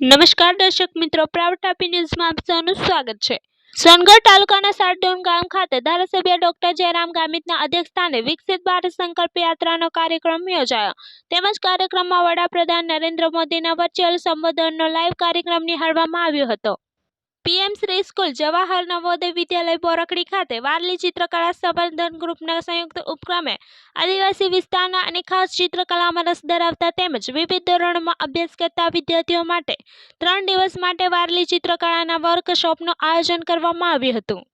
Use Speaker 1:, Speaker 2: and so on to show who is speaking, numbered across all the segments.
Speaker 1: નમસ્કાર દર્શક મિત્રો પ્રાઉડ ટાપી ન્યૂઝમાં આપ સૌનું સ્વાગત છે. સોનગઢ તાલુકાના સારડોન ગામ ખાતે ધારાસભ્ય ડોક્ટર જયરામ ગામિતના અધ્યક્ષસ્થાને વિકસિત ભારત સંકલ્પ યાત્રાનો કાર્યક્રમ યોજાયો. તેમજ કાર્યક્રમમાં વડાપ્રધાન નરેન્દ્ર મોદીના વર્ચ્યુઅલ સંબોધનનો લાઈવ કાર્યક્રમ નિહાળવામાં આવ્યો હતો. પીએમ શ્રી સ્કૂલ જવાહર નવોદય વિદ્યાલય બોરકડી ખાતે વારલી ચિત્રકળા સંવર્ધન ગ્રુપના સંયુક્ત ઉપક્રમે આદિવાસી વિસ્તારના અને ખાસ ચિત્રકલામાં રસ ધરાવતા તેમજ વિવિધ ધોરણોમાં અભ્યાસ કરતા વિદ્યાર્થીઓ માટે ત્રણ દિવસ માટે વારલી ચિત્રકળાના વર્કશોપનું આયોજન કરવામાં આવ્યું હતું.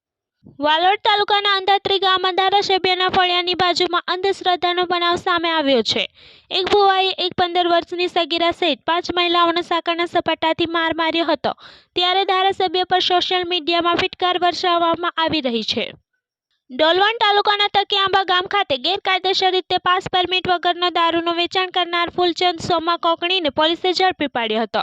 Speaker 1: વાલોડ તાલુકાના અંધાત્રી ગામમાં ધારાસભ્યના ફળિયાની બાજુમાં અંધશ્રદ્ધાનો બનાવ સામે આવ્યો છે. એક ભુવાએ એક પંદર વર્ષની સગીરા સહિત પાંચ મહિલાઓને સાકરના સપાટાથી માર માર્યો હતો. ત્યારે ધારાસભ્ય પર સોશિયલ મીડિયામાં ફિટકાર વર્ષાવવામાં આવી રહી છે. ડોલવણ તાલુકાના તકિયાંબા ગામ ખાતે ગેરકાયદેસર રીતે પાસ પરમિટ વગરનો દારૂનું વેચાણ કરનાર ફૂલચંદ સોમા કોકણીને પોલીસે ઝડપી પાડ્યો હતો.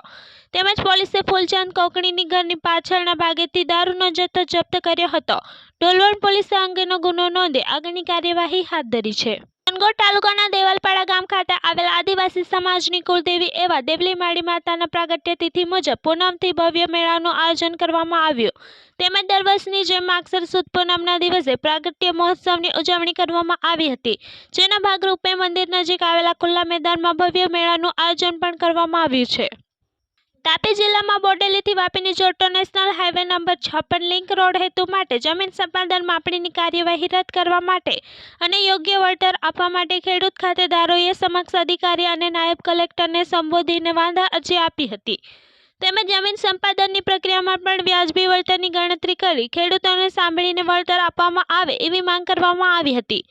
Speaker 1: તેમજ પોલીસે ફૂલચંદ કોકણીની ઘરની પાછળના ભાગેથી દારૂનો જથ્થો જપ્ત કર્યો હતો. ડોલવણ પોલીસે અંગેનો ગુનો નોંધી આગળની કાર્યવાહી હાથ ધરી છે. સોનગઢ તાલુકાના દેવલપાડા ગામ ખાતે આવેલ આદિવાસી સમાજની કુળદેવી એવા દેવલી માળી માતાના પ્રાગટ્ય તિથિ મુજબ પૂનમથી ભવ્ય મેળાનું આયોજન કરવામાં આવ્યું. તેમજ દર વર્ષની જેમ માગસર સુદ પૂનમના દિવસે પ્રાગટ્ય મહોત્સવની ઉજવણી કરવામાં આવી હતી. જેના ભાગરૂપે મંદિર નજીક આવેલા ખુલ્લા મેદાનમાં ભવ્ય મેળાનું આયોજન પણ કરવામાં આવ્યું છે. તાપી જિલ્લામાં બોડેલીથી વાપીની જોડતો નેશનલ હાઈવે નંબર છપ્પન લિંક રોડ હેતુ માટે જમીન સંપાદન માપણીની કાર્યવાહી રદ કરવા માટે અને યોગ્ય વળતર આપવા માટે ખેડૂત ખાતેદારોએ સમક્ષ અધિકારી અને નાયબ કલેક્ટરને સંબોધીને વાંધા અરજી આપી હતી. તેમજ જમીન સંપાદનની પ્રક્રિયામાં પણ વ્યાજબી વળતરની ગણતરી કરી ખેડૂતોને સાંભળીને વળતર આપવામાં આવે એવી માંગ કરવામાં આવી હતી.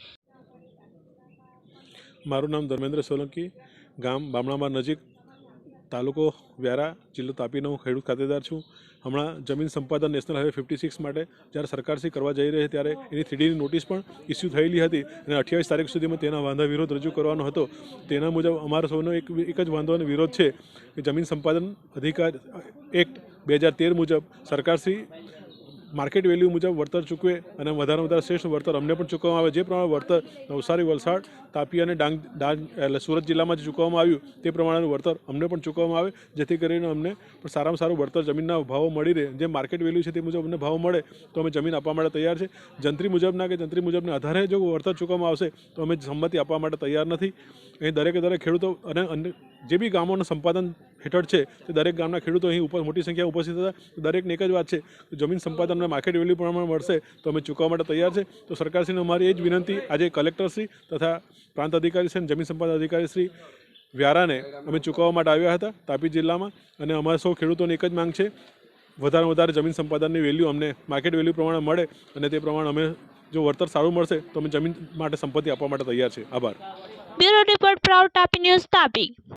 Speaker 2: મારું નામ ધર્મેન્દ્ર સોલંકી, ગામ બામણામાં નજીક તાલુકો વ્યારા જિલ્લો તાપીનો હું ખેડૂત ખાતેદાર છું. હમણાં જમીન સંપાદન નેશનલ હાઈવે ફિફ્ટી સિક્સ માટે જ્યારે સરકારશ્રી કરવા જઈ રહી ત્યારે એની થ્રીડીની નોટિસ પણ ઇસ્યુ થયેલી હતી અને અઠ્યાવીસ તારીખ સુધીમાં તેના વાંધા વિરોધ રજૂ કરવાનો હતો. તેના મુજબ અમારો સૌનો એક એક જ વાંધો અને વિરોધ છે કે જમીન સંપાદન અધિકાર એક્ટ બે હજાર તેર મુજબ સરકારશ્રી માર્કેટ વેલ્યુ મુજબ વળતર ચૂકવે અને વધારે વધારે શ્રેષ્ઠ વળતર અમને પણ ચૂકવવામાં આવે. જે પ્રમાણે વળતર નવસારી, વલસાડ, તાપી અને ડાંગ ડાંગ, એટલે સુરત જિલ્લામાં જે ચૂકવવામાં આવ્યું, તે પ્રમાણેનું વળતર અમને પણ ચૂકવવામાં આવે. જેથી કરીને અમને સારામાં સારું વળતર જમીનના ભાવો મળી રહે. જે માર્કેટ વેલ્યુ છે તે મુજબ અમને ભાવ મળે, તો અમે જમીન આપવા માટે તૈયાર છે. જંત્રી મુજબના કે જંત્રી મુજબના આધારે જો વળતર ચૂકવવામાં આવશે, તો અમે સંમતિ આપવા માટે તૈયાર નથી. એ દરેકે દરેક ખેડૂતો અને અન્ય જે બી ગામોનું સંપાદન હેઠળ છે, તે દરેક ગામના ખેડૂતો અહીં ઉપર મોટી સંખ્યા ઉપસ્થિત હતા. દરેકને એક જ વાત છે જમીન સંપાદન અને માર્કેટ વેલ્યુ પ્રમાણે મળશે, તો અમે ચૂકવવા માટે તૈયાર છે. તો સરકારશ્રીને અમારી એ જ વિનંતી, આજે કલેક્ટરશ્રી તથા પ્રાંત અધિકારી શ્રી અને જમીન સંપાદન અધિકારી શ્રી વ્યારાને અમે ચૂકવવા માટે આવ્યા હતા, તાપી જિલ્લામાં. અને અમારા સૌ ખેડૂતોની એક જ માંગ છે, વધારે વધારે જમીન સંપાદનની વેલ્યુ અમને માર્કેટ વેલ્યુ પ્રમાણે મળે અને તે પ્રમાણે અમે જો વળતર સારું મળશે, તો અમે જમીન માટે સંપત્તિ આપવા માટે તૈયાર છે. આભાર.
Speaker 1: Bureau report, proud Tapi news Tapi.